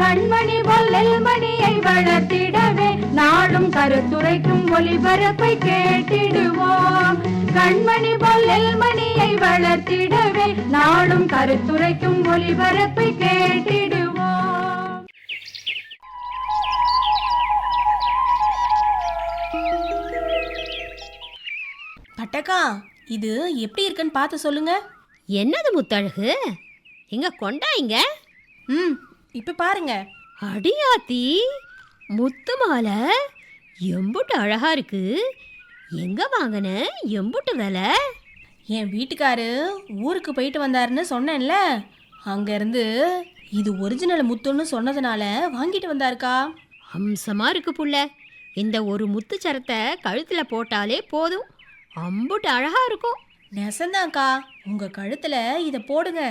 கண்மணி பொல்லல் மணியை வளர்த்திடவே நாடும் கருத்துரைக்கும் ஒளிபரப்பை கேட்டிடுவோம். கண்மணி பொல்லல் மணியை வளர்த்திடவே நாடும் கருத்துரைக்கும் ஒளிபரப்பை கேட்டிடுவோம். பட்டக்கா இது எப்படி இருக்குன்னு பார்த்து சொல்லுங்க. என்னது முத்தழகு? இங்க? கொண்டாயிங்க ம் இப்போ பாருங்க. அடியாத்தி முத்து மாலை எம்புட்டு அழகா இருக்கு. எங்க வாங்கின எம்புட்டு விலை? என் வீட்டுக்காரு ஊருக்கு போயிட்டு வந்தாருன்னு சொன்னேன்ல. அங்கேருந்து இது ஒரிஜினல் முத்துன்னு சொன்னதுனால வாங்கிட்டு வந்தாருக்கா. அம்சமா இருக்கு புள்ள. இந்த ஒரு முத்து சரத்தை கழுத்துல போட்டாலே போதும். அம்புட்டு அழகா இருக்கும். நெசந்தாக்கா உங்கள் கழுத்தில் இதை போடுங்க.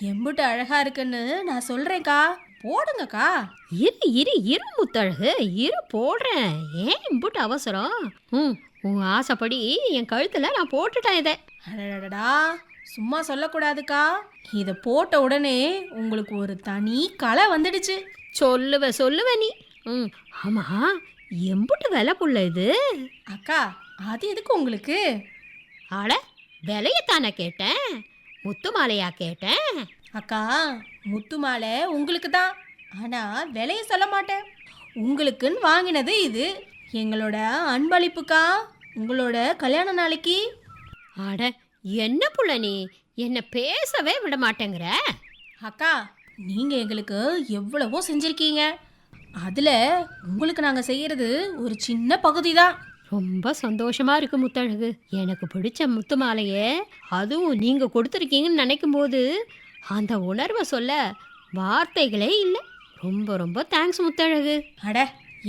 எம்புட்டு அழகா இருக்குன்னு நான் சொல்கிறேன்க்கா போடுங்கக்கா. இரு இரு இரு முத்தழகு. இரு போடுறேன். ஏன் இம்புட்டு அவசரம்? ம் உன் ஆசைப்படி என் கழுத்துல நான் போட்டுட்டேன் இதை. அடடடா சும்மா சொல்லக்கூடாதுக்கா. இதை போட்ட உடனே உங்களுக்கு ஒரு தனி கலை வந்துடுச்சு. சொல்லுவ சொல்லுவ நீ. ம் ஆமா. எம்புட்டு விலை புள்ள இது. அக்கா அது எதுக்கு உங்களுக்கு? அட விலையத்தானே கேட்டேன். முத்து மாலையா கேட்டேன். அக்கா முத்து மாலை உங்களுக்கு தான். ஆனால் விலைய சொல்ல மாட்டேன். உங்களுக்குன்னு வாங்கினது இது. எங்களோட அன்பளிப்புக்கா? உங்களோட கல்யாண நாளைக்கு? அட என்ன புள்ள நீ? என்ன பேசவே விட மாட்டேங்கிற. அக்கா நீங்கள் எங்களுக்கு எவ்வளவோ செஞ்சுருக்கீங்க. அதில் உங்களுக்கு நாங்கள் செய்கிறது ஒரு சின்ன பகுதி தான் ரொம்ப சந்தோஷமா இருக்கு முத்தழகு. எனக்கு பிடிச்ச முத்து மாலையே அதுவும் நீங்க கொடுத்துருக்கீங்கன்னு நினைக்கும் போது அந்த உணர்வை சொல்ல வார்த்தைகளே இல்லை. ரொம்ப ரொம்ப தேங்க்ஸ் முத்தழகு. அட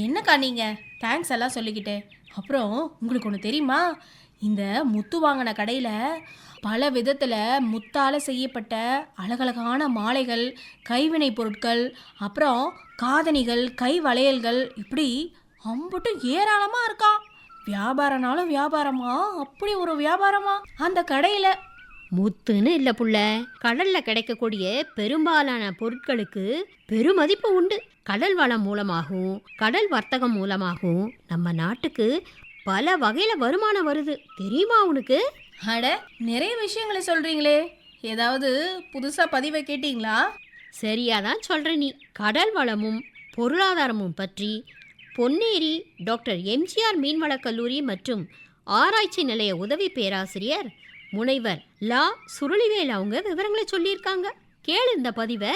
என்னக்கா நீங்கள் தேங்க்ஸ் எல்லாம் சொல்லிக்கிட்டேன் அப்புறம் உங்களுக்கு ஒன்று தெரியுமா? இந்த முத்து வாங்கின கடையில் பல விதத்தில் முத்தால் செய்யப்பட்ட அழகழகான மாலைகள் கைவினை பொருட்கள் அப்புறம் காதணிகள் கை வளையல்கள் இப்படி அம்பட்டும் ஏராளமாக இருக்கான் வியாபாரனாலும் வியாபாரமா? அப்படி ஒரு வியாபாரமா? அந்த கடையில் முத்துன்னு இல்லை புள்ள. கடல்ல கிடைக்கக்கூடிய பெரும்பாலான பொருட்களுக்கு பெருமதிப்பு உண்டு. கடல் வளம் மூலமாகவும் கடல் வர்த்தகம் மூலமாகவும் நம்ம நாட்டுக்கு பல வகையில வருமானம் வருது. தெரியுமா உனக்கு? அட நிறைய விஷயங்களை சொல்கிறீங்களே ஏதாவது புதுசாக பதிவை கேட்டிங்களா? சரியாதான் சொல்ற நீ. கடல் வளமும் பொருளாதாரமும் பற்றி பொன்னேரி டாக்டர் எம்ஜிஆர் மீன்வளக் கல்லூரி மற்றும் ஆராய்ச்சி நிலைய உதவி பேராசிரியர். முனைவர் லா. சுருளிவேல் அவங்க விவரங்களை சொல்லியிருக்காங்க. கேளு இந்த பதிவை.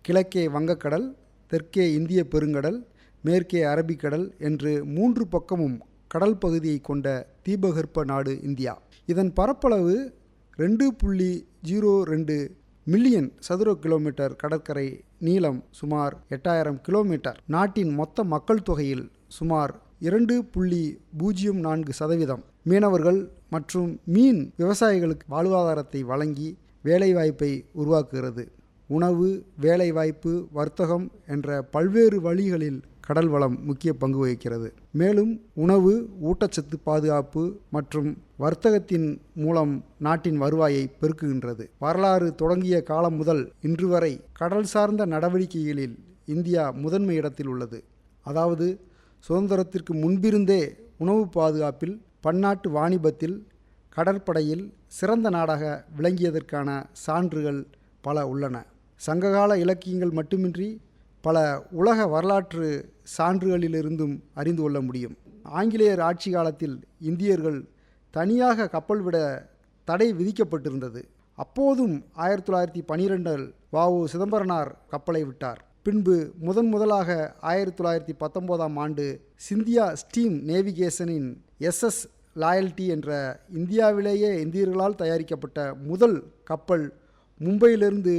கிழக்கே வங்கக்கடல் தெற்கே இந்திய பெருங்கடல் மேற்கே அரபிக்கடல் என்று மூன்று பக்கமும் கடல் பகுதியை கொண்ட தீபகற்ப நாடு இந்தியா. இதன் பரப்பளவு ரெண்டு புள்ளி ஜீரோ ரெண்டு மில்லியன் சதுர கிலோமீட்டர் கடற்கரை நீளம் சுமார் எட்டாயிரம் கிலோமீட்டர். நாட்டின் மொத்த மக்கள் தொகையில் சுமார் இரண்டு புள்ளி பூஜ்ஜியம் நான்கு சதவீதம். மீனவர்கள் மற்றும் மீன் விவசாயிகளுக்கு வாழ்வாதாரத்தை வழங்கி வேலைவாய்ப்பை உருவாக்குகிறது. உணவு வேலைவாய்ப்பு வர்த்தகம் என்ற பல்வேறு வழிகளில் கடல் வளம் முக்கிய பங்கு வகிக்கிறது. மேலும் உணவு ஊட்டச்சத்து பாதுகாப்பு மற்றும் வர்த்தகத்தின் மூலம் நாட்டின் வருவாயை பெருக்குகின்றது. வரலாறு தொடங்கிய காலம் முதல் இன்று வரை கடல் சார்ந்த நடவடிக்கைகளில் இந்தியா முதன்மை இடத்தில் உள்ளது. அதாவது சுதந்திரத்திற்கு முன்பிருந்தே உணவு பாதுகாப்பில் பன்னாட்டு வாணிபத்தில் கடற்படையில் சிறந்த நாடாக விளங்கியதற்கான சான்றுகள் பல உள்ளன. சங்ககால இலக்கியங்கள் மட்டுமின்றி பல உலக வரலாற்று சான்றுகளிலிருந்தும் அறிந்து கொள்ள முடியும். ஆங்கிலேயர் ஆட்சி காலத்தில் இந்தியர்கள் தனியாக கப்பல் விட தடை விதிக்கப்பட்டிருந்தது. அப்போதும் ஆயிரத்தி தொள்ளாயிரத்தி பனிரெண்டில் வாவு சிதம்பரனார் கப்பலை விட்டார். பின்பு முதன் முதலாக ஆயிரத்தி தொள்ளாயிரத்தி பத்தொம்போதாம் ஆண்டு சிந்தியா ஸ்டீம் நேவிகேஷனின் எஸ்எஸ் லாயல்டி என்ற இந்தியாவிலேயே இந்தியர்களால் தயாரிக்கப்பட்ட முதல் கப்பல் மும்பையிலிருந்து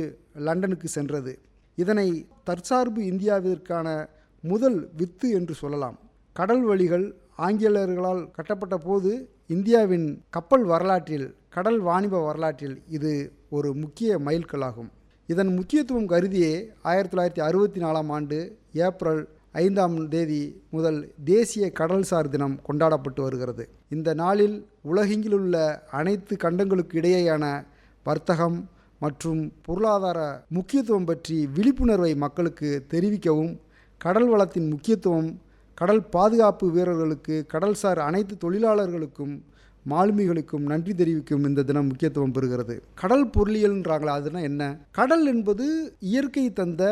லண்டனுக்கு சென்றது. இதனை தற்சார்பு இந்தியாவிற்கான முதல் வித்து என்று சொல்லலாம். கடல் வழிகள் ஆங்கிலேயர்களால் கட்டப்பட்ட போது இந்தியாவின் கப்பல் வரலாற்றில் கடல் வாணிப வரலாற்றில் இது ஒரு முக்கிய மைல்கல்லாகும். இதன் முக்கியத்துவம் கருதியே ஆயிரத்தி தொள்ளாயிரத்தி அறுபத்தி நாலாம் ஆண்டு ஏப்ரல் ஐந்தாம் தேதி முதல் தேசிய கடல்சார் தினம் கொண்டாடப்பட்டு வருகிறது. இந்த நாளில் உலகெங்கிலுள்ள அனைத்து கண்டங்களுக்கு இடையேயான வர்த்தகம் மற்றும் பொருளாதார முக்கியத்துவம் பற்றி விழிப்புணர்வை மக்களுக்கு தெரிவிக்கவும் கடல் வளத்தின் முக்கியத்துவம் கடல் பாதுகாப்பு வீரர்களுக்கு கடல்சார் அனைத்து தொழிலாளர்களுக்கும் மாலுமிகளுக்கும் நன்றி தெரிவிக்கும் இந்த தினம் முக்கியத்துவம் பெறுகிறது. கடல் பொருளியல்ன்றாங்களா அதுனா என்ன? கடல் என்பது இயற்கை தந்த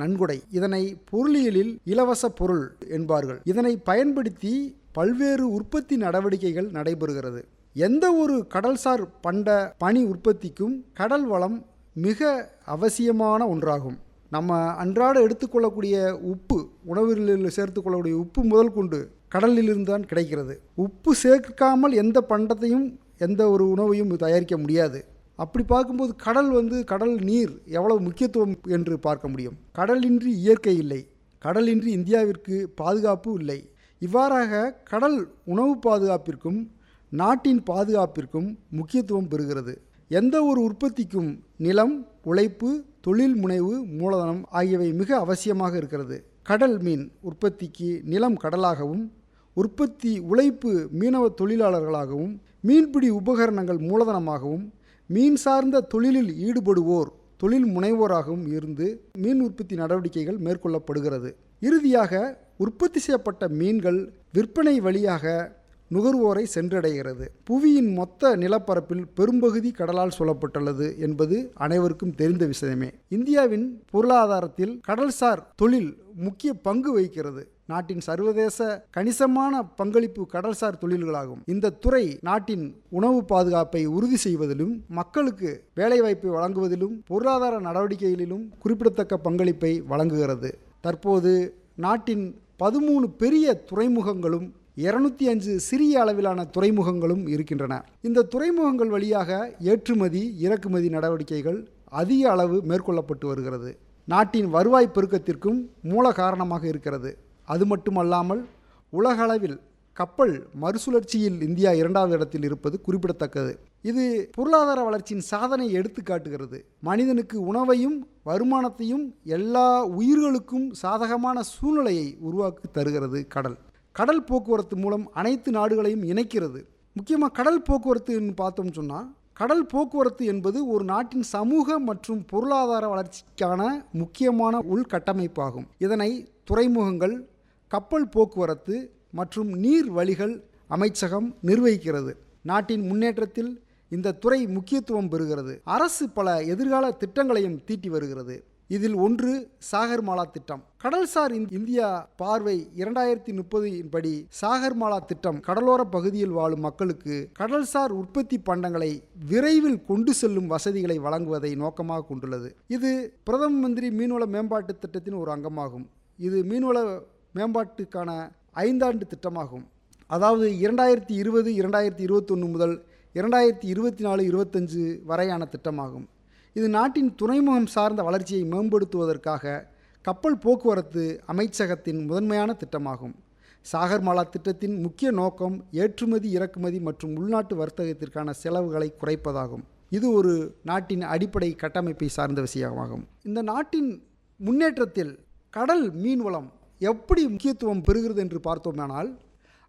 நன்கொடை. இதனை பொருளியலில் இலவச பொருள் என்பார்கள். இதனை பயன்படுத்தி பல்வேறு உற்பத்தி நடவடிக்கைகள் நடைபெறுகிறது. எந்த ஒரு கடல்சார் பண்ட பணி உற்பத்திக்கும் கடல் வளம் மிக அவசியமான ஒன்றாகும். நம்ம அன்றாட எடுத்துக்கொள்ளக்கூடிய உப்பு உணவுகளில் சேர்த்துக்கொள்ளக்கூடிய உப்பு முதல் கொண்டு கடலிலிருந்து தான் கிடைக்கிறது. உப்பு சேர்க்காமல் எந்த பண்டத்தையும் எந்த ஒரு உணவையும் தயாரிக்க முடியாது. அப்படி பார்க்கும்போது கடல் வந்து கடல் நீர் எவ்வளவு முக்கியத்துவம் என்று பார்க்க முடியும். கடலின்றி இயற்கை இல்லை. கடலின்றி இந்தியாவிற்கு பாதுகாப்பு இல்லை. இவ்வாறாக கடல் உணவு பாதுகாப்பிற்கும் நாட்டின் பாதுகாப்பிற்கும் முக்கியத்துவம் பெறுகிறது. எந்த ஒரு உற்பத்திக்கும் நிலம் உழைப்பு தொழில் முனைவு மூலதனம் ஆகியவை மிக அவசியமாக இருக்கிறது. கடல் மீன் உற்பத்திக்கு நிலம் கடலாகவும் உற்பத்தி உழைப்பு மீனவ தொழிலாளர்களாகவும் மீன்பிடி உபகரணங்கள் மூலதனமாகவும் மீன் சார்ந்த தொழிலில் ஈடுபடுவோர் தொழில் முனைவோராகவும் இருந்து மீன் உற்பத்தி நடவடிக்கைகள் மேற்கொள்ளப்படுகிறது. இறுதியாக உற்பத்தி செய்யப்பட்ட மீன்கள் விற்பனை வழியாக நுகர்வோரை சென்றடைகிறது. புவியின் மொத்த நிலப்பரப்பில் பெரும்பகுதி கடலால் சூழப்பட்டுள்ளது என்பது அனைவருக்கும் தெரிந்த விஷயமே. இந்தியாவின் பொருளாதாரத்தில் கடல்சார் தொழில் முக்கிய பங்கு வகிக்கிறது. நாட்டின் சர்வதேச கணிசமான பங்களிப்பு கடல்சார் தொழில்களாகும். இந்த துறை நாட்டின் உணவு பாதுகாப்பை உறுதி செய்வதிலும் மக்களுக்கு வேலைவாய்ப்பை வழங்குவதிலும் பொருளாதார நடவடிக்கைகளிலும் குறிப்பிடத்தக்க பங்களிப்பை வழங்குகிறது. தற்போது நாட்டின் பதிமூணு பெரிய துறைமுகங்களும் இருநூத்தி அஞ்சு சிறிய அளவிலான துறைமுகங்களும் இருக்கின்றன. இந்த துறைமுகங்கள் வழியாக ஏற்றுமதி இறக்குமதி நடவடிக்கைகள் அதிக அளவு மேற்கொள்ளப்பட்டு வருகிறது. நாட்டின் வருவாய் பெருக்கத்திற்கும் மூல காரணமாக இருக்கிறது. அது மட்டுமல்லாமல் உலகளவில் கப்பல் மறுசுழற்சியில் இந்தியா இரண்டாவது இடத்தில் இருப்பது குறிப்பிடத்தக்கது. இது பொருளாதார வளர்ச்சியின் சாதனை எடுத்து காட்டுகிறது. மனிதனுக்கு உணவையும் வருமானத்தையும் எல்லா உயிர்களுக்கும் சாதகமான சூழ்நிலையை உருவாக்கி தருகிறது கடல். கடல் போக்குவரத்து மூலம் அனைத்து நாடுகளையும் இணைக்கிறது. முக்கியமாக கடல் போக்குவரத்துன்னு பார்த்தோம்னு சொன்னால் கடல் போக்குவரத்து என்பது ஒரு நாட்டின் சமூக மற்றும் பொருளாதார வளர்ச்சிக்கான முக்கியமான உள்கட்டமைப்பாகும். இதனை துறைமுகங்கள் கப்பல் போக்குவரத்து மற்றும் நீர் வழிகள் அமைச்சகம் நிர்வகிக்கிறது. நாட்டின் முன்னேற்றத்தில் இந்த துறை முக்கியத்துவம் பெறுகிறது. அரசு பல எதிர்கால திட்டங்களையும் தீட்டி வருகிறது. இதில் ஒன்று சாகர்மாலா திட்டம். கடல்சார் இந்- இந்தியா பார்வை இரண்டாயிரத்தி முப்பதின் படி சாகர்மாலா திட்டம் கடலோர பகுதியில் வாழும் மக்களுக்கு கடல்சார் உற்பத்தி பண்டங்களை விரைவில் கொண்டு செல்லும் வசதிகளை வழங்குவதை நோக்கமாக கொண்டுள்ளது. இது பிரதம மந்திரி மீன்வள மேம்பாட்டு திட்டத்தின் ஒரு அங்கமாகும். இது மீன்வள மேம்பாட்டுக்கான ஐந்தாண்டு திட்டமாகும். அதாவது இரண்டாயிரத்தி இருபது இரண்டாயிரத்தி இருபத்தொன்று முதல் இரண்டாயிரத்தி இருபத்தி நாலு இருபத்தஞ்சு வரையான திட்டமாகும். இது நாட்டின் துறைமுகம் சார்ந்த வளர்ச்சியை மேம்படுத்துவதற்காக கப்பல் போக்குவரத்து அமைச்சகத்தின் முதன்மையான திட்டமாகும். சாகர்மாலா திட்டத்தின் முக்கிய நோக்கம் ஏற்றுமதி இறக்குமதி மற்றும் உள்நாட்டு வர்த்தகத்திற்கான செலவுகளை குறைப்பதாகும். இது ஒரு நாட்டின் அடிப்படை கட்டமைப்பை சார்ந்த விஷயமாகும். இந்த நாட்டின் முன்னேற்றத்தில் கடல் மீன்வளம் எப்படி முக்கியத்துவம் பெறுகிறது என்று பார்த்தோமானால்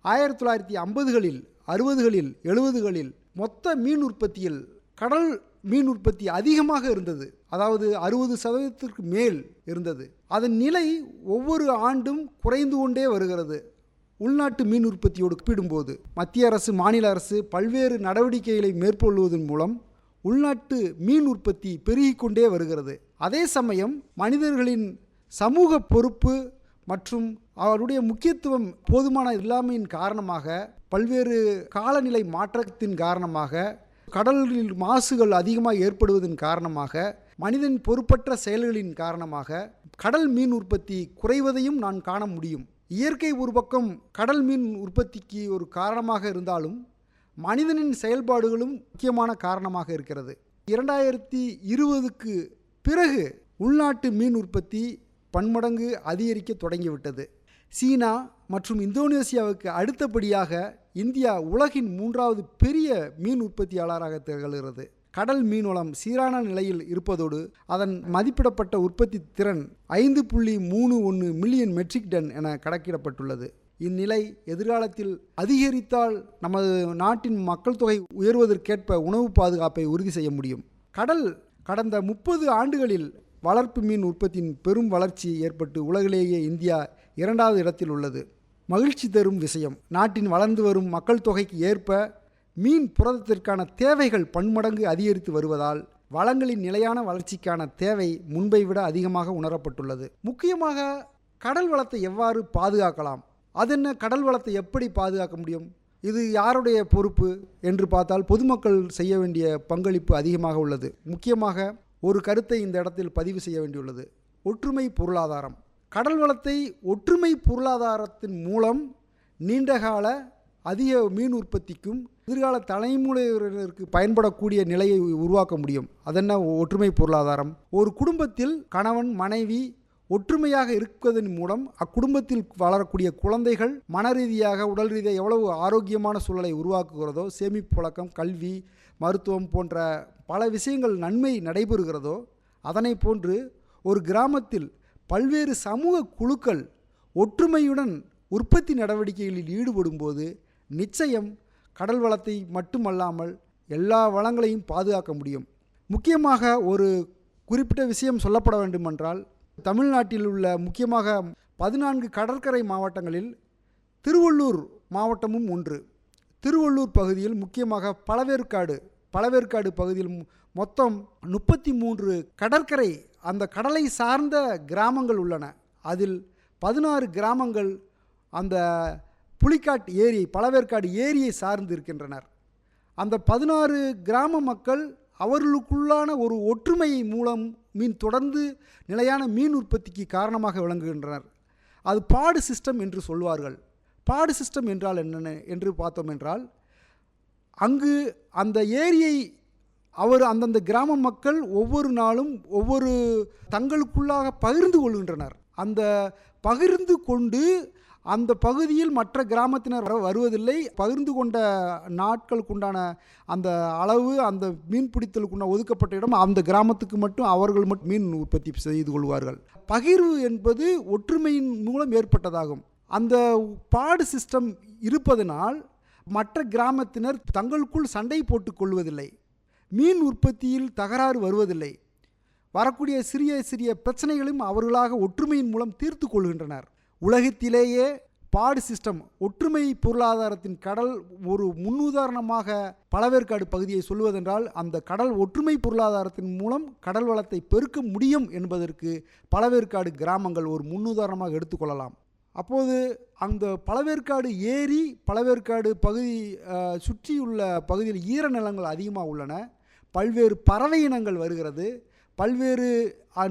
ஆயிரத்தி தொள்ளாயிரத்தி ஐம்பதுகளில் அறுபதுகளில் எழுபதுகளில் மொத்த மீன் உற்பத்தியில் கடல் மீன் உற்பத்தி அதிகமாக இருந்தது. அதாவது அறுபது சதவீதத்திற்கு மேல் இருந்தது. அதன் நிலை ஒவ்வொரு ஆண்டும் குறைந்து கொண்டே வருகிறது. உள்நாட்டு மீன் உற்பத்தியோடு ஒப்பிடும்போது மத்திய அரசு மாநில அரசு பல்வேறு நடவடிக்கைகளை மேற்கொள்வதன் மூலம் உள்நாட்டு மீன் உற்பத்தி பெருகிக்கொண்டே வருகிறது. அதே சமயம் மனிதர்களின் சமூக பொறுப்பு மற்றும் அவருடைய முக்கியத்துவம் போதுமான இல்லாமையின் காரணமாக பல்வேறு காலநிலை மாற்றத்தின் காரணமாக கடலில் மாசுகள் அதிகமாக ஏற்படுவதன் காரணமாக மனிதன் பொறுப்பற்ற செயல்களின் காரணமாக கடல் மீன் உற்பத்தி குறைவதையும் நான் காண முடியும். இயற்கை ஒரு பக்கம் கடல் மீன் உற்பத்திக்கு ஒரு காரணமாக இருந்தாலும் மனிதனின் செயல்பாடுகளும் முக்கியமான காரணமாக இருக்கிறது. இரண்டாயிரத்தி இருபதுக்கு பிறகு உள்நாட்டு மீன் உற்பத்தி பன்மடங்கு அதிகரிக்க தொடங்கிவிட்டது. சீனா மற்றும் இந்தோனேசியாவுக்கு அடுத்தபடியாக இந்தியா உலகின் மூன்றாவது பெரிய மீன் உற்பத்தியாளராக திகழ்கிறது. கடல் மீன்வளம் சீரான நிலையில் இருப்பதோடு அதன் மதிப்பிடப்பட்ட உற்பத்தி திறன் ஐந்து புள்ளி மூணு ஒன்று மில்லியன் மெட்ரிக் டன் என கணக்கிடப்பட்டுள்ளது. இந்நிலை எதிர்காலத்தில் அதிகரித்தால் நமது நாட்டின் மக்கள் தொகை உயர்வதற்கேற்ப உணவு பாதுகாப்பை உறுதி செய்ய முடியும். கடல் கடந்த முப்பது ஆண்டுகளில் வளர்ப்பு மீன் உற்பத்தியின் பெரும் வளர்ச்சி ஏற்பட்டு உலகிலேயே இந்தியா இரண்டாவது இடத்தில் உள்ளது. மகிழ்ச்சி தரும் விஷயம். நாட்டின் வளர்ந்து வரும் மக்கள் தொகைக்கு ஏற்ப மீன் புரதத்திற்கான தேவைகள் பன்மடங்கு அதிகரித்து வருவதால் வளங்களின் நிலையான வளர்ச்சிக்கான தேவை முன்பை விட அதிகமாக உணரப்பட்டுள்ளது. முக்கியமாக கடல் வளத்தை எவ்வாறு பாதுகாக்கலாம்? அதென்ன கடல் வளத்தை எப்படி பாதுகாக்க முடியும்? இது யாருடைய பொறுப்பு என்று பார்த்தால் பொதுமக்கள் செய்ய வேண்டிய பங்களிப்பு அதிகமாக உள்ளது. முக்கியமாக ஒரு கருத்தை இந்த இடத்தில் பதிவு செய்ய வேண்டியுள்ளது. ஒற்றுமை பொருளாதாரம். கடல் வளத்தை ஒற்றுமை பொருளாதாரத்தின் மூலம் நீண்டகால அதிக மீன் உற்பத்திக்கும் எதிர்கால தலைமுறையினருக்கு பயன்படக்கூடிய நிலையை உருவாக்க முடியும். அதென்ன? ஒற்றுமை பொருளாதாரம். ஒரு குடும்பத்தில் கணவன் மனைவி ஒற்றுமையாக இருப்பதன் மூலம் அக்குடும்பத்தில் வளரக்கூடிய குழந்தைகள் மன ரீதியாக உடல் ரீதியாக எவ்வளவு ஆரோக்கியமான சூழலை உருவாக்குகிறதோ சேமிப்பு பழக்கம் கல்வி மருத்துவம் போன்ற பல விஷயங்கள் நன்மை நடைபெறுகிறதோ அதனை போன்று ஒரு கிராமத்தில் பல்வேறு சமூக குழுக்கள் ஒற்றுமையுடன் உற்பத்தி நடவடிக்கைகளில் ஈடுபடும்போது நிச்சயம் கடல் வளத்தை மட்டுமல்லாமல் எல்லா வளங்களையும் பாதுகாக்க முடியும். முக்கியமாக ஒரு குறிப்பிட்ட விஷயம் சொல்லப்பட வேண்டுமென்றால் தமிழ்நாட்டில் உள்ள முக்கியமாக பதினான்கு கடற்கரை மாவட்டங்களில் திருவள்ளூர் மாவட்டமும் ஒன்று. திருவள்ளூர் பகுதியில் முக்கியமாக பழவேற்காடு பழவேற்காடு பகுதியில் மொத்தம் முப்பத்தி மூன்று கடற்கரை அந்த கடலை சார்ந்த கிராமங்கள் உள்ளன. அதில் பதினாறு கிராமங்கள் அந்த புலிக்காட் ஏரி பழவேற்காடு ஏரியை சார்ந்து இருக்கின்றனர் அந்த பதினாறு கிராம மக்கள் அவர்களுக்குள்ளான ஒரு ஒற்றுமை மூலம் மீன் தொடர்ந்து நிலையான மீன் உற்பத்திக்கு காரணமாக விளங்குகின்றனர். அது பாடு சிஸ்டம் என்று சொல்வார்கள். பாடு சிஸ்டம் என்றால் என்னென்ன? என்று பார்த்தோம் என்றால் அங்கு அந்த ஏரியை அவர் அந்தந்த கிராம மக்கள் ஒவ்வொரு நாளும் ஒவ்வொரு தங்களுக்குள்ளாக பகிர்ந்து கொள்கின்றனர். அந்த பகிர்ந்து கொண்டு அந்த பகுதியில் மற்ற கிராமத்தினர் வர- வருவதில்லை. பகிர்ந்து கொண்ட நாட்களுக்குண்டான அந்த அளவு அந்த மீன் பிடித்தலுக்குண்டான ஒதுக்கப்பட்ட இடம் அந்த கிராமத்துக்கு மட்டும் அவர்கள் மட்டும் மீன் உற்பத்தி செய்து கொள்வார்கள். பகிர்வு என்பது ஒற்றுமையின் மூலம் ஏற்பட்டதாகும். அந்த பாடு சிஸ்டம் இருப்பதனால் மற்ற கிராமத்தினர் தங்களுக்குள் சண்டை போட்டுக் கொள்வதில்லை. மீன் உற்பத்தியில் தகராறு வருவதில்லை. வரக்கூடிய சிறிய சிறிய பிரச்சனைகளும் அவர்களாக ஒற்றுமையின் மூலம் தீர்த்து கொள்கின்றனர். உலகத்திலேயே பாடு சிஸ்டம் ஒற்றுமை பொருளாதாரத்தின் கடல் ஒரு முன்னுதாரணமாக பழவேற்காடு பகுதியை சொல்வதென்றால் அந்த கடல் ஒற்றுமை பொருளாதாரத்தின் மூலம் கடல் வளத்தை பெருக்க முடியும் என்பதற்கு பழவேற்காடு கிராமங்கள் ஒரு முன்னுதாரணமாக எடுத்துக்கொள்ளலாம் அப்போது அந்த பழவேற்காடு ஏரி பழவேற்காடு பகுதி சுற்றியுள்ள பகுதியில் ஈரநிலங்கள் அதிகமாக உள்ளன. பல்வேறு பறவை இனங்கள் வருகிறது. பல்வேறு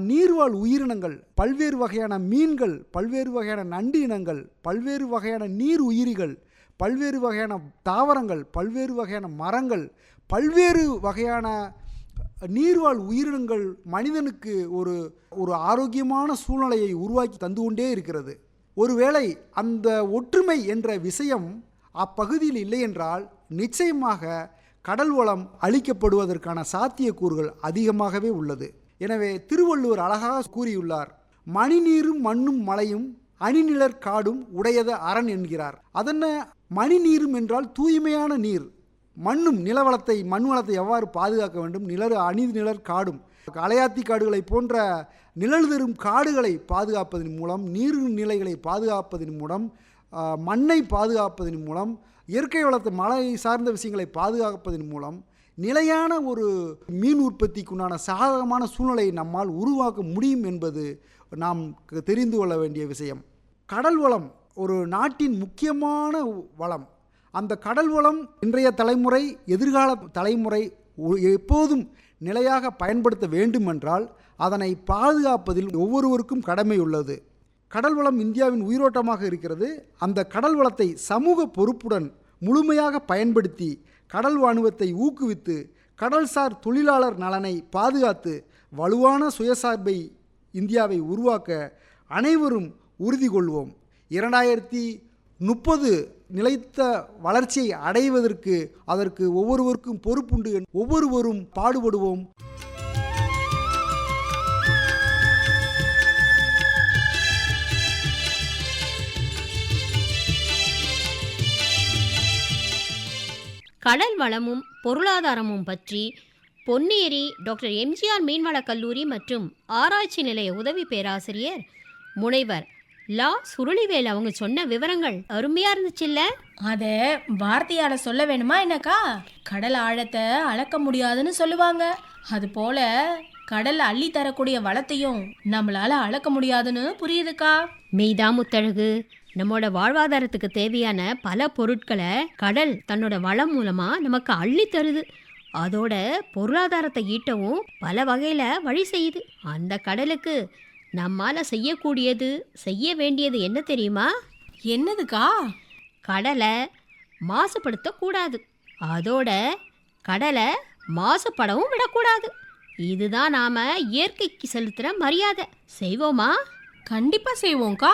நீர்வாழ் உயிரினங்கள் பல்வேறு வகையான மீன்கள் பல்வேறு வகையான நண்டு இனங்கள் பல்வேறு வகையான நீர் உயிரிகள் பல்வேறு வகையான தாவரங்கள் பல்வேறு வகையான மரங்கள் பல்வேறு வகையான நீர்வாழ் உயிரினங்கள் மனிதனுக்கு ஒரு ஒரு ஆரோக்கியமான சூழ்நிலையை உருவாக்கி தந்து கொண்டே இருக்கிறது. ஒருவேளை அந்த ஒற்றுமை என்ற விஷயம் அப்பகுதியில் இல்லை என்றால் நிச்சயமாக கடல் வளம் அழிக்கப்படுவதற்கான சாத்தியக்கூறுகள் அதிகமாகவே உள்ளது. எனவே திருவள்ளுவர் அழகாக கூறியுள்ளார் மணிநீரும் மண்ணும் மலையும் அணிநிலர் காடும் உடையத அரண் என்கிறார். அதென்ன? மணிநீரும் என்றால் தூய்மையான நீர். மண்ணும் நிலவளத்தை மண் வளத்தை எவ்வாறு பாதுகாக்க வேண்டும்? நிலறு அணி நிலர் காடும். அலையாத்தி காடுகளை போன்ற நிழல் தரும் காடுகளை பாதுகாப்பதன் மூலம் நீர் நிலைகளை பாதுகாப்பதன் மூலம் மண்ணை பாதுகாப்பதன் மூலம் இயற்கை வளத்தை மழை சார்ந்த விஷயங்களை பாதுகாப்பதன் மூலம் நிலையான ஒரு மீன் உற்பத்திக்குண்டான சாதகமான சூழ்நிலையை நம்மால் உருவாக்க முடியும் என்பது நாம் தெரிந்து கொள்ள வேண்டிய விஷயம். கடல் வளம் ஒரு நாட்டின் முக்கியமான வளம். அந்த கடல் வளம் இன்றைய தலைமுறை எதிர்கால தலைமுறை ஒ- எப்போதும் நிலையாக பயன்படுத்த வேண்டுமென்றால் அதனை பாதுகாப்பதில் ஒவ்வொருவருக்கும் கடமை உள்ளது. கடல் வளம் இந்தியாவின் உயிரோட்டமாக இருக்கிறது. அந்த கடல் வளத்தை சமூக பொறுப்புடன் முழுமையாக பயன்படுத்தி கடல் வாணுவத்தை ஊக்குவித்து கடல்சார் தொழிலாளர் நலனை பாதுகாத்து வலுவான சுயசார்பை இந்தியாவை உருவாக்க அனைவரும் உறுதி கொள்வோம். இரண்டாயிரத்தி முப்பது நிலைத்த வளர்ச்சியை அடைவதற்கு அதற்கு ஒவ்வொருவருக்கும் பொறுப்புண்டு ஒவ்வொருவரும் பாடுபடுவோம். கடல் வளமும் பொருளாதாரமும் பற்றி பொன்னேரி டாக்டர் எம்ஜிஆர் மீன்வளக் கல்லூரி மற்றும் ஆராய்ச்சி நிலைய உதவி பேராசிரியர் முனைவர் லா சுருளிவேல் அவங்க சொன்ன விவரங்கள் அருமையா இருந்துச்சுல்ல அத வார்த்தையால சொல்ல வேணுமா என்னக்கா? கடல் ஆழத்தை அளக்க முடியாதுன்னு சொல்லுவாங்க. அது போல கடல் அள்ளி தரக்கூடிய வளத்தையும் நம்மளால அளக்க முடியாதுன்னு புரியுதுக்கா? மெய்தா முத்தழகு. நம்மோட வாழ்வாதாரத்துக்கு தேவையான பல பொருட்களை கடல் தன்னோட வளம் மூலமா நமக்கு அள்ளி தருது. அதோட பொருளாதாரத்தை ஈட்டவும் பல வகையில வழி செய்யுது. அந்த கடலுக்கு நம்மால செய்யக்கூடியது செய்ய வேண்டியது என்ன தெரியுமா? என்னதுக்கா? கடலை மாசுபடுத்தக்கூடாது அதோட கடலை மாசுபடவும் விடக்கூடாது. இதுதான் நாம இயற்கைக்கு செலுத்துற மரியாதை. செய்வோமா? கண்டிப்பா செய்வோம்க்கா.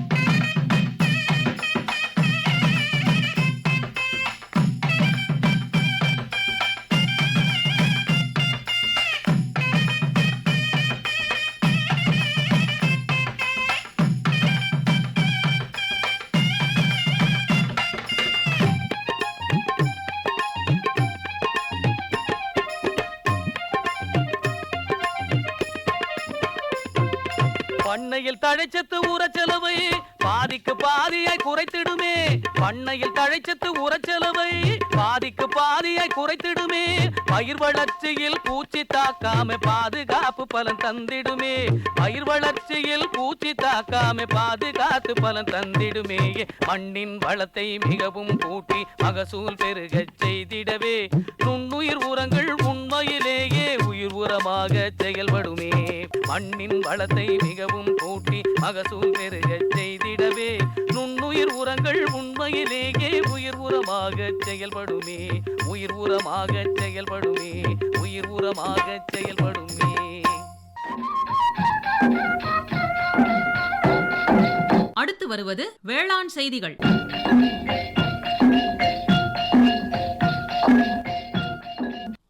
தழைச்சத்து உரச்செலவை பாதிக்கு பாதியாய் குறைத்திடுமே. பண்ணையில் தழைச்சத்து உரச்செலவை பாதிக்கு பாதியாய் குறைத்திடுமே. பயிர் வளர்ச்சியில் பூச்சி தாக்காம பாதுகாப்பு பலன் தந்திடுமே. பயிர் வளர்ச்சியில் பூச்சி தாக்காம பாதுகாத்து பலன் தந்திடுமே. மண்ணின் வளத்தை மிகவும் கூட்டி மகசூல் பெருக செய்திடவே. நுண்ணுயிர் உரங்கள் உண்மையிலேயே உயிர் உரமாக செயல்படுமே. மண்ணின் வளத்தை மிகவும் கூட்டி மகசூல் பெருக செய்திடவே. உயிர் உரங்கள் உண்மையிலேயே உயிர் உரமாக செயல்படுமே. உயிர் உரமாக செயல்படுமே. உயிர் உரமாக செயல்படுமே. அடுத்து வருவது வேளாண் செய்திகள்.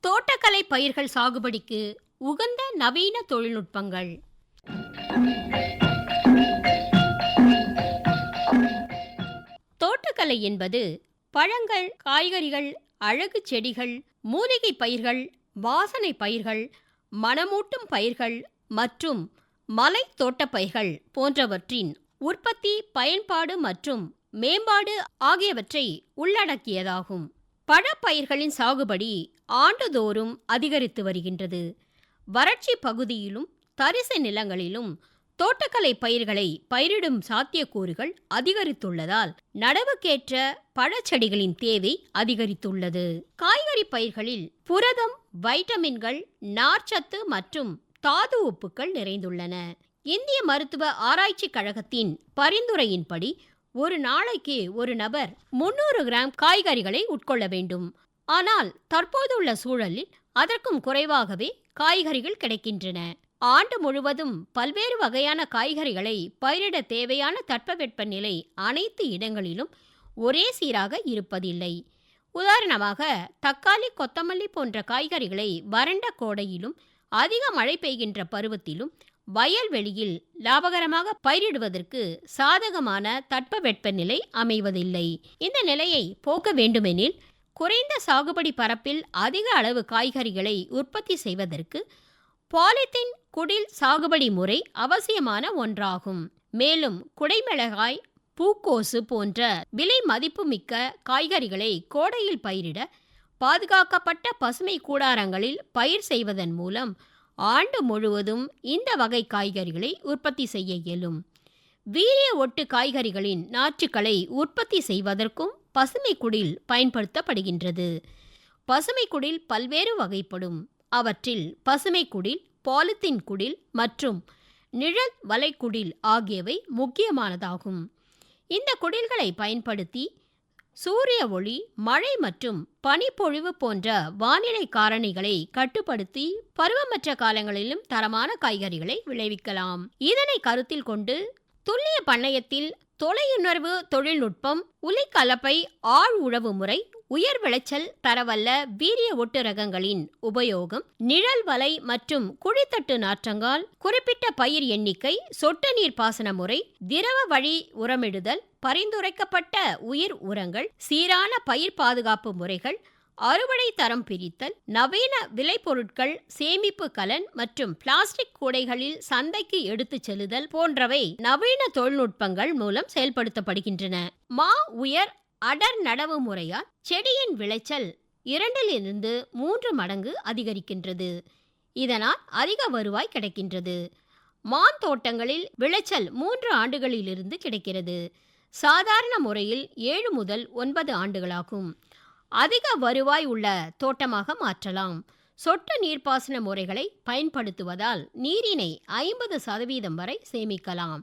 தோட்டக்கலை பயிர்கள் சாகுபடிக்கு உகந்த நவீன தொழில்நுட்பங்கள். தோட்டக்கலை என்பது பழங்கள் காய்கறிகள் அழகு செடிகள் மூலிகை பயிர்கள் வாசனை பயிர்கள் மணமூட்டும் பயிர்கள் மற்றும் மலை தோட்டப்பயிர்கள் போன்றவற்றின் உற்பத்தி பயன்பாடு மற்றும் மேம்பாடு ஆகியவற்றை உள்ளடக்கியதாகும். பழப்பயிர்களின் சாகுபடி ஆண்டுதோறும் அதிகரித்து வருகின்றது. வறட்சி பகுதியிலும் தரிசு நிலங்களிலும் தோட்டக்கலை பயிர்களை பயிரிடும் சாத்தியக்கூறுகள் அதிகரித்துள்ளதால் நடவுக்கேற்ற பழச்செடிகளின் தேவை அதிகரித்துள்ளது. காய்கறி பயிர்களில் புரதம் வைட்டமின்கள் நார்ச்சத்து மற்றும் தாது உப்புக்கள் நிறைந்துள்ளன. இந்திய மருத்துவ ஆராய்ச்சி கழகத்தின் பரிந்துரையின்படி ஒரு நாளைக்கு ஒரு நபர் முன்னூறு கிராம் காய்கறிகளை உட்கொள்ள வேண்டும். ஆனால் தற்போதுள்ள சூழலில் அதற்கும் குறைவாகவே காய்கறிகள் கிடைக்கின்றன. ஆண்டு முழுவதும் பல்வேறு வகையான காய்கறிகளை பயிரிட தேவையான தட்பவெப்பநிலை அனைத்து இடங்களிலும் ஒரே சீராக இருப்பதில்லை. உதாரணமாக தக்காளி கொத்தமல்லி போன்ற காய்கறிகளை வறண்ட கோடையிலும் அதிக மழை பெய்கின்ற பருவத்திலும் வயல்வெளியில் லாபகரமாக பயிரிடுவதற்கு சாதகமான தட்பவெப்பநிலை அமைவதில்லை. இந்த நிலையை போக்க வேண்டுமெனில் குறைந்த சாகுபடி பரப்பில் அதிக அளவு காய்கறிகளை உற்பத்தி செய்வதற்கு பாலித்தீன் குடில் சாகுபடி முறை அவசியமான ஒன்றாகும். மேலும் குடைமிளகாய் பூக்கோசு போன்ற விலை மதிப்புமிக்க காய்கறிகளை கோடையில் பயிரிட பாதுகாக்கப்பட்ட பசுமை கூடாரங்களில் பயிர் செய்வதன் மூலம் ஆண்டு முழுவதும் இந்த வகை காய்கறிகளை உற்பத்தி செய்ய இயலும். வீரிய ஒட்டு காய்கறிகளின் நாற்றுக்களை உற்பத்தி செய்வதற்கும் பசுமை குடில் பயன்படுத்தப்படுகின்றது. பசுமை குடில் பல்வேறு வகைப்படும். அவற்றில் பசுமை குடில் பாலித்தீன் குடில் மற்றும் நிழல் வலைக்குடில் ஆகியவை முக்கியமானதாகும். இந்த குடில்களை பயன்படுத்தி சூரிய ஒளி மழை மற்றும் பனிப்பொழிவு போன்ற வானிலை காரணிகளை கட்டுப்படுத்தி பருவமற்ற காலங்களிலும் தரமான காய்கறிகளை விளைவிக்கலாம். இதனை கருத்தில் கொண்டு துல்லிய பண்ணையத்தில் தொலையுணர்வு தொழில்நுட்பம் உலை கலப்பை ஆழ் உழவு முறை உயர் விளைச்சல் தரவல்ல வீரிய ஒட்டு ரகங்களின் உபயோகம் நிழல் வலை மற்றும் குழித்தட்டு நாற்றங்கால் குறிப்பிட்ட பயிர் எண்ணிக்கை சொட்டு நீர் பாசன முறை திரவ வழி உரமிடுதல் பரிந்துரைக்கப்பட்ட உயிர் உரங்கள் சீரான பயிர் பாதுகாப்பு முறைகள் அறுவடை தரம் பிரித்தல் நவீன விளைபொருட்கள் சேமிப்பு கலன் மற்றும் பிளாஸ்டிக் கூடைகளில் சந்தைக்கு எடுத்துச் செல்லுதல் போன்றவை நவீன தொழில்நுட்பங்கள் மூலம் செயல்படுத்தப்படுகின்றன. மா உயர் அடர் நடவு முறையால் செடியின் விளைச்சல் இரண்டிலிருந்து மூன்று மடங்கு அதிகரிக்கின்றது. இதனால் அதிக வருவாய் கிடைக்கின்றது. மான் தோட்டங்களில் விளைச்சல் மூன்று ஆண்டுகளிலிருந்து கிடைக்கிறது. சாதாரண முறையில் ஏழு முதல் ஒன்பது ஆண்டுகளாகும். அதிக வருவாய் உள்ள தோட்டமாக மாற்றலாம். சொட்டு நீர்ப்பாசன முறைகளை பயன்படுத்துவதால் நீரினை ஐம்பது சதவீதம் வரை சேமிக்கலாம்.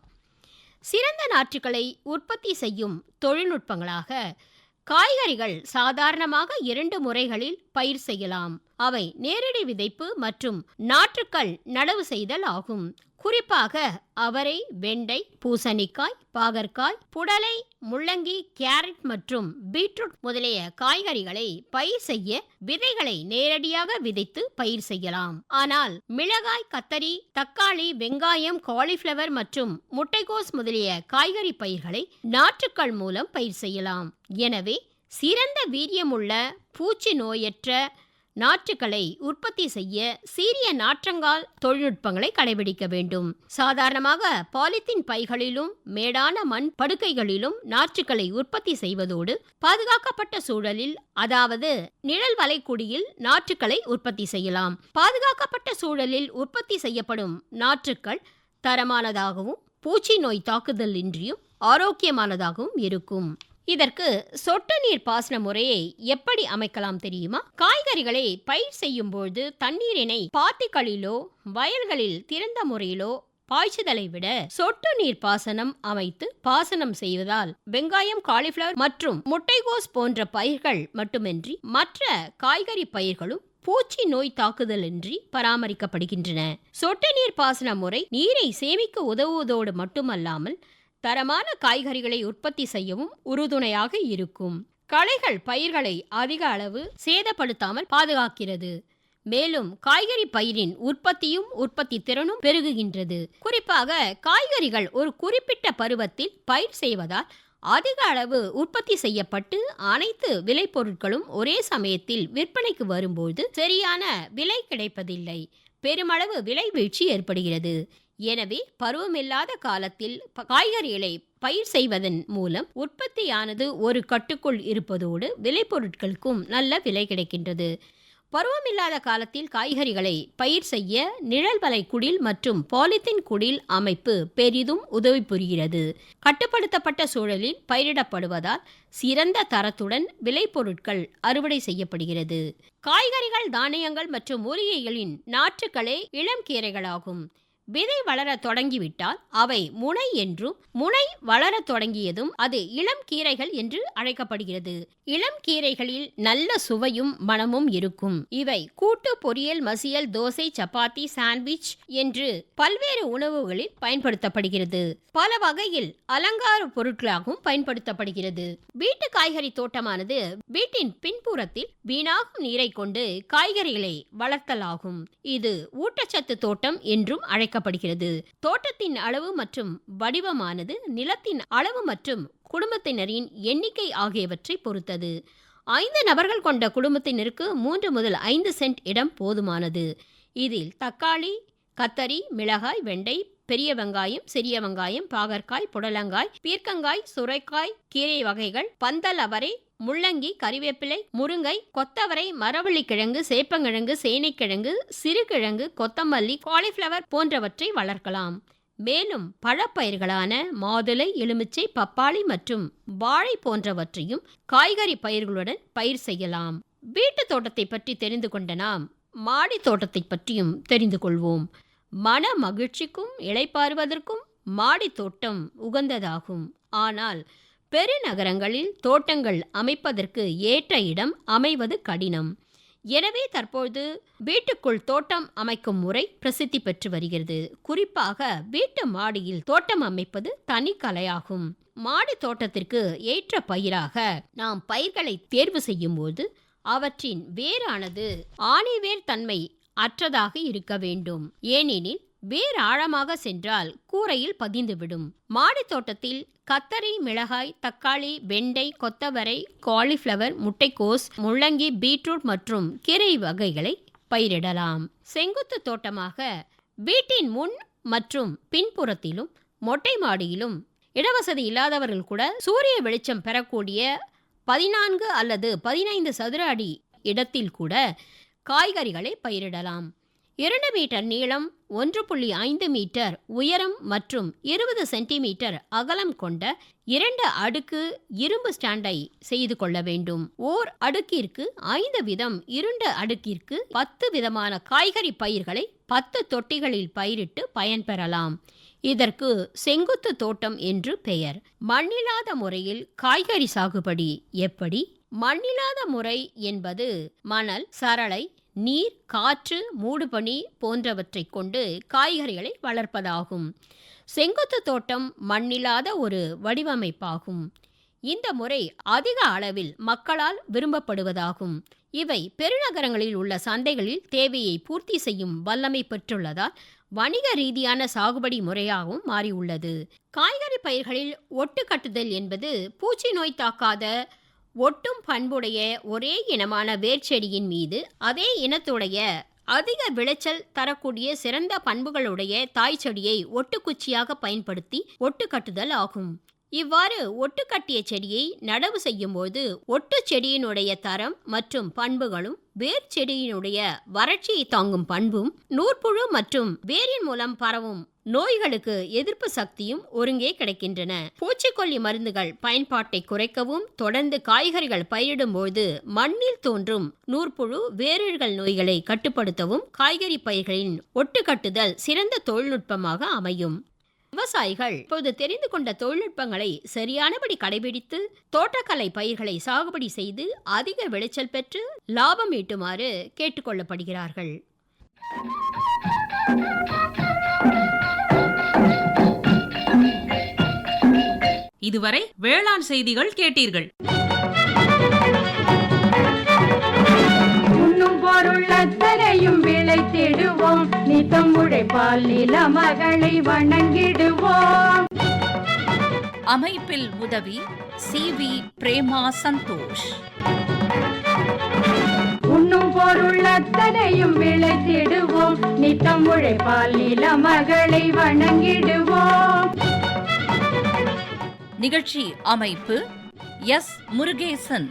சிறந்த நாற்றுகளை உற்பத்தி செய்யும் தொழில்நுட்பங்களாக காய்கறிகள் சாதாரணமாக இரண்டு முறைகளில் பயிர் செய்யலாம். அவை நேரடி விதைப்பு மற்றும் நாற்றுக்கள் நடவு செய்தல் ஆகும். குறிப்பாக அவரை வெண்டை பூசணிக்காய் பாகற்காய் புடலை முள்ளங்கி கேரட் மற்றும் பீட்ரூட் முதலிய காய்கறிகளை பயிர் செய்ய விதைகளை நேரடியாக விதைத்து பயிர் செய்யலாம். ஆனால் மிளகாய் கத்தரி தக்காளி வெங்காயம் காலிஃபிளவர் மற்றும் முட்டைகோஸ் முதலிய காய்கறி பயிர்களை நாற்றுக்கள் மூலம் பயிர் செய்யலாம். எனவே சிறந்த வீரியமுள்ள பூச்சி நோயற்ற நாற்றுகளை உற்பத்தி செய்ய சீரிய நாற்றங்கால் தொழில்நுட்பங்களை கடைபிடிக்க வேண்டும். சாதாரணமாக பாலித்தீன் பைகளிலும் மேடான மண் படுக்கைகளிலும் நாற்றுகளை உற்பத்தி செய்வதோடு பாதுகாக்கப்பட்ட சூழலில் அதாவது நிழல் வலைக்குடியில் நாற்றுகளை உற்பத்தி செய்யலாம். பாதுகாக்கப்பட்ட சூழலில் உற்பத்தி செய்யப்படும் நாற்றுக்கள் தரமானதாகவும் பூச்சி நோய் தாக்குதல் இன்றியும் ஆரோக்கியமானதாகவும் இருக்கும். இதற்கு சொட்டு நீர் பாசன முறையை எப்படி அமைக்கலாம் தெரியுமா? காய்கறிகளை பயிர் செய்யும் பொழுது தண்ணீரினை பாத்திகளிலோ வயல்களில் திறந்த முறையிலோ பாய்ச்சுதலை விட சொட்டு நீர் பாசனம் அமைத்து பாசனம் செய்வதால் வெங்காயம் காலிஃபிளவர் மற்றும் முட்டைகோஸ் போன்ற பயிர்கள் மட்டுமின்றி மற்ற காய்கறி பயிர்களும் பூச்சி நோய் தாக்குதலின்றி பராமரிக்கப்படுகின்றன. சொட்டு நீர் பாசன முறை நீரை சேமிக்க உதவுவதோடு மட்டுமல்லாமல் தரமான காய்கறிகளை உற்பத்தி செய்யவும் உறுதுணையாக இருக்கும். களைகள் பயிர்களை அதிக அளவு சேதப்படுத்தாமல் பாதுகாக்கிறது. மேலும் காய்கறி பயிரின் உற்பத்தியும் உற்பத்தி திறனும் பெருகுகின்றது. குறிப்பாக காய்கறிகள் ஒரு குறிப்பிட்ட பருவத்தில் பயிர் செய்வதால் அதிக அளவு உற்பத்தி செய்யப்பட்டு அனைத்து விளைபொருட்களும் ஒரே சமயத்தில் விற்பனைக்கு வரும்போது சரியான விலை கிடைப்பதில்லை. பெருமளவு விலை வீழ்ச்சி ஏற்படுகிறது. எனவே பருவமில்லாத காலத்தில் காய்கறிகளை பயிர் செய்வதன் மூலம் உற்பத்தியானது ஒரு கட்டுக்குள் இருப்பதோடு விளைபொருட்களுக்கும் நல்ல விலை கிடைக்கின்றது. பருவமில்லாத காலத்தில் காய்கறிகளை பயிர் செய்ய நிழல் வலை குடில் மற்றும் பாலித்தீன் குடில் அமைப்பு பெரிதும் உதவி புரிகிறது. கட்டுப்படுத்தப்பட்ட சூழலில் பயிரிடப்படுவதால் சிறந்த தரத்துடன் விளைபொருட்கள் அறுவடை செய்யப்படுகிறது. காய்கறிகள் தானியங்கள் மற்றும் மூலிகைகளின் நாற்றுக்களே இளம் கீரைகளாகும். விதை வளரத் தொடங்கிவிட்டால் அவை முனை என்றும் முனை வளரத் தொடங்கியதும் அது இளம் கீரைகள் என்று அழைக்கப்படுகிறது. இளம் கீரைகளில் நல்ல சுவையும் மனமும் இருக்கும். இவை கூட்டு பொரியல் மசியல் தோசை சப்பாத்தி சாண்ட்விச் என்று பல்வேறு உணவுகளில் பயன்படுத்தப்படுகிறது. பல வகையில் அலங்கார பொருட்களாகவும் பயன்படுத்தப்படுகிறது. வீட்டு காய்கறி தோட்டமானது வீட்டின் பின்புறத்தில் வீணாகும் நீரை கொண்டு காய்கறிகளை வளர்த்தலாகும். இது ஊட்டச்சத்து தோட்டம் என்றும் அழைக்க அழைக்கப்படுகிறது தோட்டத்தின் அளவு மற்றும் வடிவமானது நிலத்தின் அளவு மற்றும் குடும்பத்தினரின் எண்ணிக்கை ஆகியவற்றை பொறுத்தது. ஐந்து நபர்கள் கொண்ட குடும்பத்தினருக்கு மூன்று முதல் ஐந்து சென்ட் இடம் போதுமானது. இதில் தக்காளி கத்தரி மிளகாய் வெண்டை பெரிய வெங்காயம் சிறிய வெங்காயம் பாகற்காய் புடலங்காய் பீர்க்கங்காய் சுரைக்காய் கீரை வகைகள் பந்தல் அவரை முள்ளங்கி கறிவேப்பிலை முருங்கை கொத்தவரை மரவள்ளிக்கிழங்கு சேப்பங்கிழங்கு சேனைக்கிழங்கு சிறுகிழங்கு கொத்தமல்லி காலிஃப்ளவர் போன்றவற்றை வளர்க்கலாம். மேலும் பழப்பயிர்களான மாதுளை எலுமிச்சை பப்பாளி மற்றும் வாழை போன்றவற்றையும் காய்கறி பயிர்களுடன் பயிர் செய்யலாம். வீட்டு தோட்டத்தை பற்றி தெரிந்து கொண்ட நாம் மாடி தோட்டத்தை பற்றியும் தெரிந்து கொள்வோம். மன மகிழ்ச்சிக்கும் இளைப்பாறுவதற்கும் மாடி தோட்டம் உகந்ததாகும். ஆனால் பெருநகரங்களில் தோட்டங்கள் அமைப்பதற்கு ஏற்ற இடம் அமைவது கடினம். எனவே தற்போது வீட்டுக்குள் தோட்டம் அமைக்கும் முறை பிரசித்தி பெற்று வருகிறது. குறிப்பாக வீட்டு மாடியில் தோட்டம் அமைப்பது தனி கலையாகும். மாடி தோட்டத்திற்கு ஏற்ற பயிராக நாம் பயிர்களை தேர்வு செய்யும் போது அவற்றின் வேரானது ஆணிவேர் தன்மை அற்றதாக இருக்க வேண்டும். ஏனெனில் வேர் ஆழமாக சென்றால் கூரையில் பதிந்துவிடும். மாடி தோட்டத்தில் கத்தரி மிளகாய் தக்காளி வெண்டை கொத்தவரை காலிஃப்ளவர் முட்டைக்கோஸ் முள்ளங்கி பீட்ரூட் மற்றும் கீரை வகைகளை பயிரிடலாம். செங்குத்து தோட்டமாக வீட்டின் முன் மற்றும் பின்புறத்திலும் மொட்டை மாடியிலும் இடவசதி இல்லாதவர்கள் கூட சூரிய வெளிச்சம் பெறக்கூடிய பதினான்கு அல்லது பதினைந்து சதுர அடி இடத்தில் கூட காய்கறிகளை பயிரிடலாம். இரண்டு மீட்டர் நீளம் ஒன்று புள்ளி ஐந்து மீட்டர் உயரம் மற்றும் இருபது சென்டிமீட்டர் அகலம் கொண்ட இரண்டு அடுக்கு இரும்பு ஸ்டாண்டை செய்து கொள்ள வேண்டும். ஓர் அடுக்கிற்கு ஐந்து விதம் இரண்டு அடுக்கிற்கு பத்து விதமான காய்கறி பயிர்களை பத்து தொட்டிகளில் பயிரிட்டு பயன்பெறலாம் இதற்கு செங்குத்து தோட்டம் என்று பெயர். மண்ணில்லாத முறையில் காய்கறி சாகுபடி எப்படி? மண்ணில்லாத முறை என்பது மணல் சரளை நீர் காற்று மூடுபனி போன்றவற்றை கொண்டு காய்கறிகளை வளர்ப்பதாகும். செங்குத்து தோட்டம் மண்ணில்லாத ஒரு வடிவமைப்பாகும். இந்த முறை அதிக அளவில் மக்களால் விரும்பப்படுவதாகும். இவை பெருநகரங்களில் உள்ள சந்தைகளில் தேவையை பூர்த்தி செய்யும் வல்லமை பெற்றுள்ளதால் வணிக ரீதியான சாகுபடி முறையாகவும் மாறியுள்ளது. காய்கறி பயிர்களில் ஒட்டு கட்டுதல் என்பது பூச்சி நோய் தாக்காத ஒட்டும் பண்புடைய ஒரே இனமான வேர்ச்செடியின் மீது அதே இனத்துடைய அதிக விளைச்சல் தரக்கூடிய சிறந்த பண்புகளுடைய தாய் செடியை ஒட்டுக்குச்சியாக பயன்படுத்தி ஒட்டு கட்டுதல் ஆகும். இவ்வாறு ஒட்டு கட்டிய செடியை நடவு செய்யும்போது ஒட்டு செடியினுடைய தரம் மற்றும் பண்புகளும் வேர் செடியினுடைய வறட்சியை தாங்கும் பண்பும் நூற்புழு மற்றும் வேரின் மூலம் பரவும் நோய்களுக்கு எதிர்ப்பு சக்தியும் ஒருங்கே கிடைக்கின்றன. பூச்சிக்கொல்லி மருந்துகள் பயன்பாட்டை குறைக்கவும் தொடர்ந்து காய்கறிகள் பயிரிடும்போது மண்ணில் தோன்றும் நூற்புழு வேரல்கள் நோய்களை கட்டுப்படுத்தவும் காய்கறி பயிர்களின் ஒட்டுக்கட்டுதல் சிறந்த தொழில்நுட்பமாக அமையும். விவசாயிகள் இப்போது தெரிந்து கொண்ட தொழில்நுட்பங்களை சரியானபடி கடைபிடித்து தோட்டக்கலை பயிர்களை சாகுபடி செய்து அதிக விளைச்சல் பெற்று லாபம் ஈட்டுமாறு கேட்டுக்கொள்ளப்படுகிறார்கள் இதுவரை வேளாண் செய்திகள் கேட்டீர்கள். பொருள் அத்தனையும் விளைத்திடுவோம் நித்தம் உழைப்பால் நில மகளை வணங்கிடுவோம். அமைப்பில் உதவி சி வி பிரேமா சந்தோஷ். உண்ணும் பொருள் அத்தனையும் விளைத்திடுவோம் நித்தம் உழைப்பால் நில மகளை வணங்கிடுவோம். நிகழ்ச்சி அமைப்பு எஸ் முருகேசன்.